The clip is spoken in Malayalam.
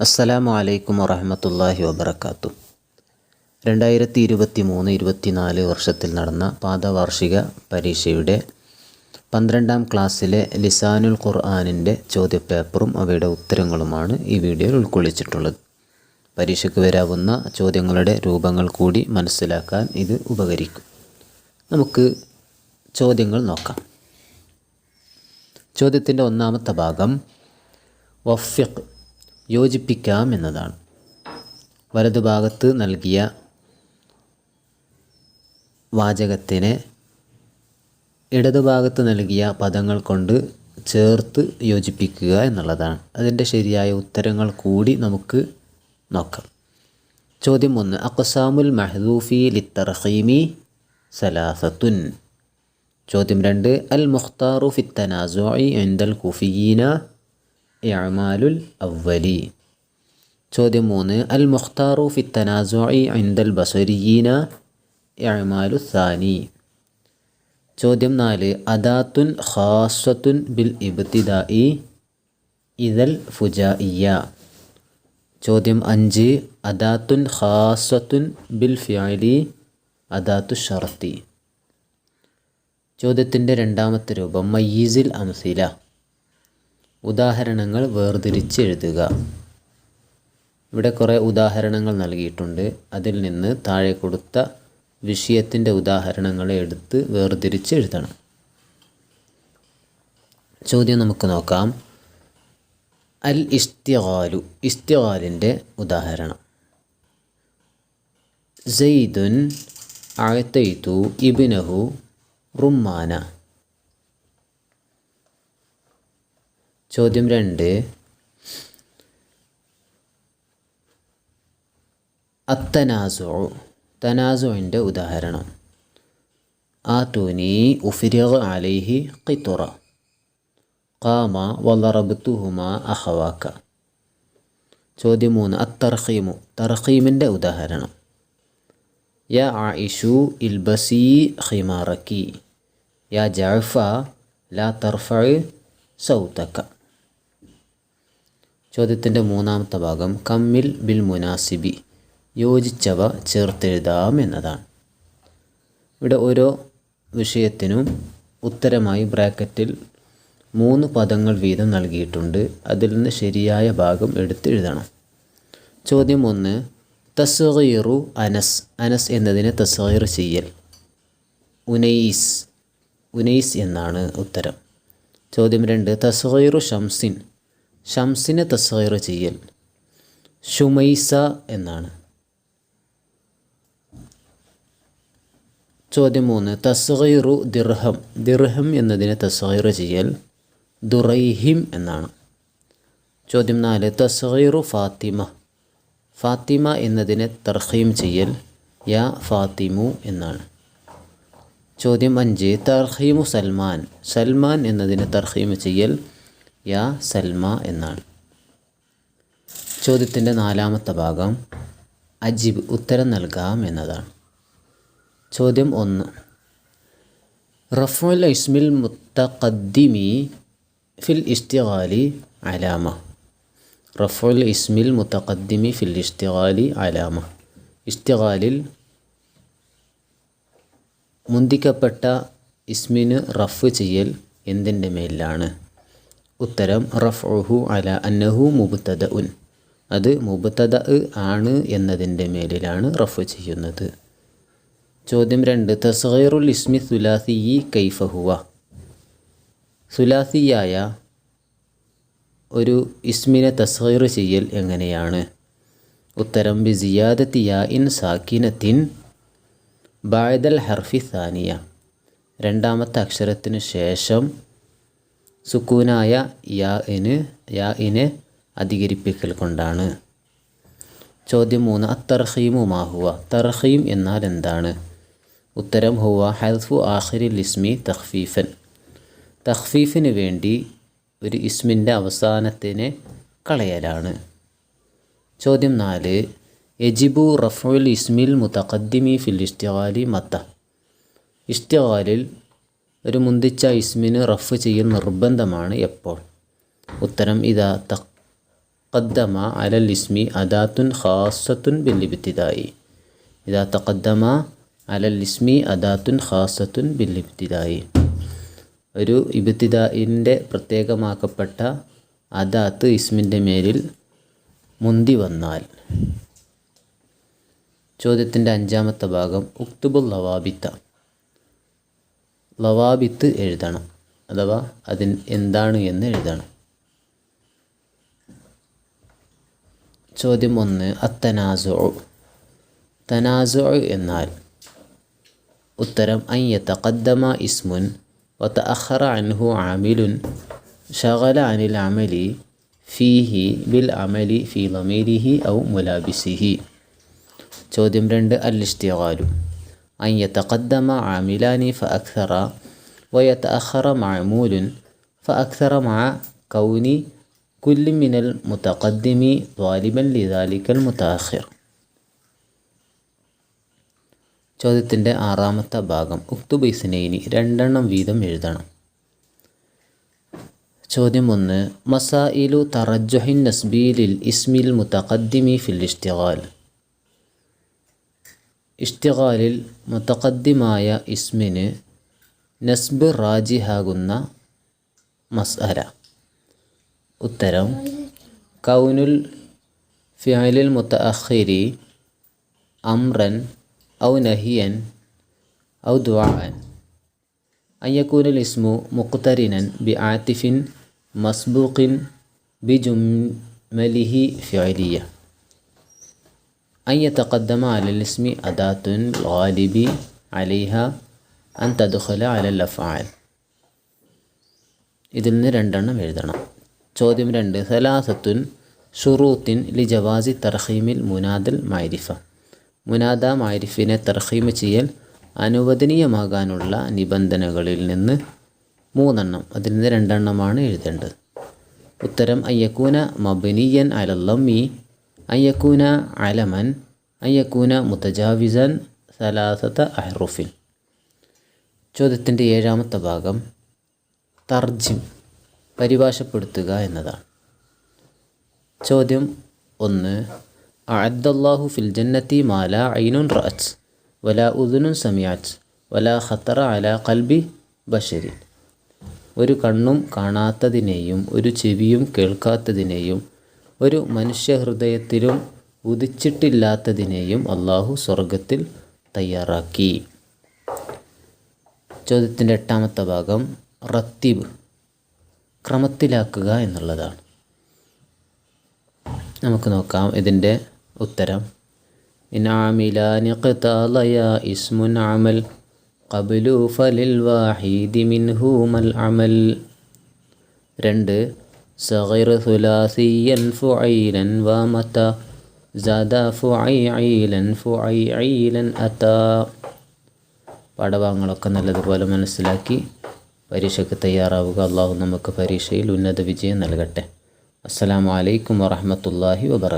അസ്സലാമു അലൈക്കും വറഹമത്തല്ലാഹി വബർക്കാത്തു രണ്ടായിരത്തി ഇരുപത്തി മൂന്ന് ഇരുപത്തിനാല് വർഷത്തിൽ നടന്ന പാദവാർഷിക പരീക്ഷയുടെ പന്ത്രണ്ടാം ക്ലാസ്സിലെ ലിസാനുൽ ഖുർആാനിന്റെ ചോദ്യപേപ്പറും അവയുടെ ഉത്തരങ്ങളുമാണ് ഈ വീഡിയോയിൽ ഉൾക്കൊള്ളിച്ചിട്ടുള്ളത്. പരീക്ഷയ്ക്ക് വരാവുന്ന ചോദ്യങ്ങളുടെ രൂപങ്ങൾ കൂടി മനസ്സിലാക്കാൻ ഇത് ഉപകരിക്കും. നമുക്ക് ചോദ്യങ്ങൾ നോക്കാം. ചോദ്യത്തിന്റെ ഒന്നാമത്തെ ഭാഗം വഫിഖ് യോജിപ്പിക്കാം എന്നതാണ്. വലതുഭാഗത്ത് നൽകിയ വാചകത്തിനെ ഇടതുഭാഗത്ത് നൽകിയ പദങ്ങൾ കൊണ്ട് ചേർത്ത് യോജിപ്പിക്കുക എന്നുള്ളതാണ്. അതിന്റെ ശരിയായ ഉത്തരങ്ങൾ കൂടി നമുക്ക് നോക്കാം. ചോദ്യം ഒന്ന്. അക്സാമുൽ മഹദൂഫി ലിത്തർഹീമി സലാസത്തുൻ. ചോദ്യം രണ്ട്. അൽ മുഖ്താറു ഫിത്തനാസോയി എന്തൽ കുഫിയീന ഇഅമാലുൽ അവലി ചോദ്യം മൂന്ന്. അൽ മുഖ്താറു ഫിത്തനാസോയി എന്തൽ ബസരിയീന ഇഅമാലു സാനി ചോദ്യം നാല്. അദാത്തുൻ ഖാസത്തുൻ ബിൽ ഇബ്തിദായി ഇതൽ ഫുജായിയ ചോദ്യം അഞ്ച്. അദാത്തുൻ ഖാസത്തുൻ ബിൽ ഫിഅലി അദാത്തു ഷർത്തി. ചോദ്യത്തിന്റെ രണ്ടാമത്തെ രൂപം മയ്യീസിൽ അംസില. ഉദാഹരണങ്ങൾ വേർതിരിച്ച് എഴുതുക ഇവിടെ കുറേ ഉദാഹരണങ്ങൾ നൽകിയിട്ടുണ്ട്. അതിൽ നിന്ന് താഴെ കൊടുത്ത വിഷയത്തിന്റെ ഉദാഹരണങ്ങളെ എടുത്ത് വേർതിരിച്ച് എഴുതണം ചോദ്യം നമുക്ക് നോക്കാം. അൽ ഇസ്തിഗാലു ഇസ്തിഗാലിന്റെ ഉദാഹരണം. സെയ്ദുൻ അഴത്തൈത്തു ഇബിനഹു റുമ്മാന. ചോദ്യം രണ്ട്. അത്തനാസോ തനാസുവിന്റെ ഉദാഹരണം. ആത്തൂനി ഉഫിരിഗ് അലൈഹി ഖിത്തുറ ഖാമ വലറബത്തുഹുമ അഹവാക്ക. ചോദ്യം മൂന്ന്. അത്തർഹീമു തർഹീമിന്റെ ഉദാഹരണം. യ ആയിഷു ഇൽബസി ഖിമാറക്കി. യ ജഅഫ ലാ തർഫ സൗതക്ക ചോദ്യത്തിന്റെ മൂന്നാമത്തെ ഭാഗം കമ്മിൽ ബിൽ മുനാസിബി. യോജിച്ചവ ചേർത്തെഴുതാം എന്നതാണ്. ഇവിടെ ഓരോ വിഷയത്തിനും ഉത്തരമായി ബ്രാക്കറ്റിൽ മൂന്ന് പദങ്ങൾ വീതം നൽകിയിട്ടുണ്ട്. അതിൽ നിന്ന് ശരിയായ ഭാഗം എടുത്തെഴുതണം ചോദ്യം ഒന്ന് തസ്ഗീറു അനസ്. അനസ് എന്നതിനെ തസ്ഗീർ ചെയ്യൽ. ഉനൈസ്. ഉനൈസ് എന്നാണ് ഉത്തരം. ചോദ്യം രണ്ട് തസ്ഗീറു ഷംസിൻ. ഷംസിനെ തസ്ഗീർ ചെയ്യൽ. ഷുമൈസ എന്നാണ്. ചോദ്യം മൂന്ന്. തസ്ഗീറു ദിർഹം. ദിർഹം എന്നതിനെ തസ്ഗീർ ചെയ്യൽ. ദുറൈഹിം എന്നാണ്. ചോദ്യം നാല്. തസ്ഗീറു ഫാത്തിമ. ഫാത്തിമ എന്നതിനെ തർഹീം ചെയ്യൽ. യാ ഫാത്തിമു എന്നാണ്. ചോദ്യം അഞ്ച്. തർഹീമു സൽമാൻ. സൽമാൻ എന്നതിനെ തർഹീം ചെയ്യൽ. യാ സൽമ എന്നാണ്. ചോദ്യത്തിന്റെ നാലാമത്തെ ഭാഗം അജിബ് ഉത്തരം നൽകാം എന്നതാണ്. ചോദ്യം ഒന്ന്. റഫുൽ ഇസ്മിൽ മുത്തഖദ്ദിമി ഫിൽ ഇസ്തിഗാലി അലാമ. റഫുൽ ഇസ്മിൽ മുത്തഖദ്ദിമി ഫിൽ ഇസ്തിഗാലി അലാമ. ഇസ്തിഗാലിൽ മുന്തിക്കപ്പെട്ട ഇസ്മിന് റഫ് ചെയ്യൽ എന്തിന്റെ മേലിലാണ്? ഉത്തരം റഫ്ഉഹു അല അന്നഹു മുബുത്തദ ഉൻ അത് മുബുത്തദ ആണ് എന്നതിന്റെ മേലിലാണ് റഫ് ചെയ്യുന്നത്. ചോദ്യം രണ്ട് തസ്ഗീറുൽ ഇസ്മി സുലാസിയി കൈഫഹുവ സുലാസിയായ ഒരു ഇസ്മിനെ തസ്ഗീർ ചെയ്യൽ എങ്ങനെയാണ്? ഉത്തരം ബി സിയാദത്തിയ ഇൻ സാക്കിനത്തിൻ ബായദൽ ഹർഫി സാനിയ. രണ്ടാമത്തെ അക്ഷരത്തിന് ശേഷം സുക്കൂനായ യാ ഇന് യാ ഇനെ അധികരിപ്പിക്കൽ കൊണ്ടാണ്. ചോദ്യം മൂന്ന് അത്തർഹീമു മാഹുവ തർഹീം എന്നാൽ എന്താണ്? ഉത്തരം ഹുവ ഹൽഫു ആഹിരി ലിസ്മി തഖ്ഫീഫൻ. തഖ്ഫീഫിന് വേണ്ടി ഒരു ഇസ്മിന്റെ അവസാനത്തിനെ കളയലാണ്. ചോദ്യം നാല് യജിബു റഫുൽ ഇസ്മിൽ മുത്തഖദ്ദിമി ഫിൽ ഇഷ്തിഗാലി മത്ത? ഇഷ്തിഗാലിൽ ഒരു മുന്തിച്ച ഇസ്മിന് റഫ് ചെയ്യൽ നിർബന്ധമാണ് എപ്പോൾ? ഉത്തരം ഇതാ തക്കദ്ദമ അലൽ ഇസ്മി അദാത്തുൻ ഖാസത്തുൻ ബില്ലിബിത്തിദായി ഇതാ തക്കദ്ദമ അലൽ ഇസ്മി അദാത്തുൻ ഖാസത്തുൻ ബില്ലിബിത്തിദായി ഒരു ഇബിത്തിദായിന്റെ പ്രത്യേകമാക്കപ്പെട്ട അദാത്ത് ഇസ്മിന്റെ മേലിൽ മുന്തി വന്നാൽ. ചോദ്യത്തിന്റെ അഞ്ചാമത്തെ ഭാഗം ഉക്തുബുൽ ലവാബിത്ത ലവാബിത്ത് എഴുതണം. അഥവാ അതിൻ എന്താണ് എന്ന് എഴുതണം. ചോദ്യം ഒന്ന് അത്തനാസു തനാസു എന്നാൽ ഉത്തരം അൻ യതഖദ്ദമ ഇസ്മുൻ വതഅഖറ അൻഹു ആമിലുൻ ഷഗല അനിൽ അമലി ഫീഹി ബിൽ അമലി ഫി ലമീരിഹി ഔ മുലാബിസിഹി. ചോദ്യം രണ്ട് അൽ അൻ യതഖദ്ദമ ആമിലാനി ഫഅക്സറ ويتأخر معمول فأكثر مع كون كل من المتقدم ظالبا لذلك المتأخر ചോദ്യത്തിൻ്റെ ആറാമത്തെ ഭാഗം ഉക്തുബൈസിനൈനി രണ്ടെണ്ണം വീതം എഴുതണം ചോദ്യം ഒന്ന് മസായിലു തറജുഹിൻ നസ്ബീലിൽ ഇസ്മിൽ മുത്തഖദ്ദിമി ഫിൽ ഇഷ്തിഗാൽ اشتغال المتقدم آية اسمين نسب راجي هاغنى مسألة اترم كون الفعل المتأخر أمرا أو نهيا أو دعاء أن يكون الاسم مقترنا بعاطف مسبوق بجمله فعليه أن يتقدم على الاسم أداة الغالب عليها അൻ തദുഖല അലൽ അഫാൽ ഇതിൽ നിന്ന് രണ്ടെണ്ണം എഴുതണം ചോദ്യം രണ്ട് സലാസത്തുൻ ഷുറൂത്തിൻ ലി ജവാസി തർഹീമിൽ മുനാദൽ മാരിഫ മുനാദ മാരിഫിനെ തർഹീം ചെയ്യൽ അനുവദനീയമാകാനുള്ള നിബന്ധനകളിൽ നിന്ന് മൂന്നെണ്ണം അതിൽ നിന്ന് രണ്ടെണ്ണമാണ് എഴുതേണ്ടത് ഉത്തരം അയ്യക്കൂന മബനിയൻ അലല്ലമ്മി അയ്യക്കൂന അലമൻ അയ്യക്കൂന മുത്തജാവിസൻ സലാസത്ത അഹ്റുഫിൻ ചോദ്യത്തിന്റെ ഏഴാമത്തെ ഭാഗം തർജിം പരിഭാഷപ്പെടുത്തുക എന്നതാണ്. ചോദ്യം ഒന്ന് അഅദ്ദല്ലാഹു ഫിൽ ജന്നത്തി മാല ഐനുൻ റാച്ച് വല ഉദുനുൻ സമിയാച്ച് വല ഖത്തറ അല കൽബി ബഷരി ഒരു കണ്ണും കാണാത്തതിനെയും ഒരു ചെവിയും കേൾക്കാത്തതിനെയും ഒരു മനുഷ്യഹൃദയത്തിലും ഉദിച്ചിട്ടില്ലാത്തതിനെയും അള്ളാഹു സ്വർഗത്തിൽ തയ്യാറാക്കി. ചോദ്യത്തിന്റെ എട്ടാമത്തെ ഭാഗം റത്തിബ് ക്രമത്തിലാക്കുക എന്നുള്ളതാണ്. നമുക്ക് നോക്കാം ഇതിന്റെ ഉത്തരം. ഇസ്മുൻ അമൽ ഫലിൽ വാഹിദി മിൻഹൂമൽ അമൽ. രണ്ട് സഗൈർ സുലാസിയൻ ഫുഐലൻ വമത زاد فعيعيلا فعيعيلا أتى പാഠഭാഗങ്ങളൊക്കെ നല്ലതുപോലെ മനസ്സിലാക്കി പരീക്ഷയ്ക്ക് തയ്യാറാവുക അള്ളാഹു നമുക്ക് പരീക്ഷയിൽ ഉന്നത വിജയം നൽകട്ടെ അസ്സലാമു അലൈക്കും വറഹമത്തല്ലാഹി വബർക്കാത്തു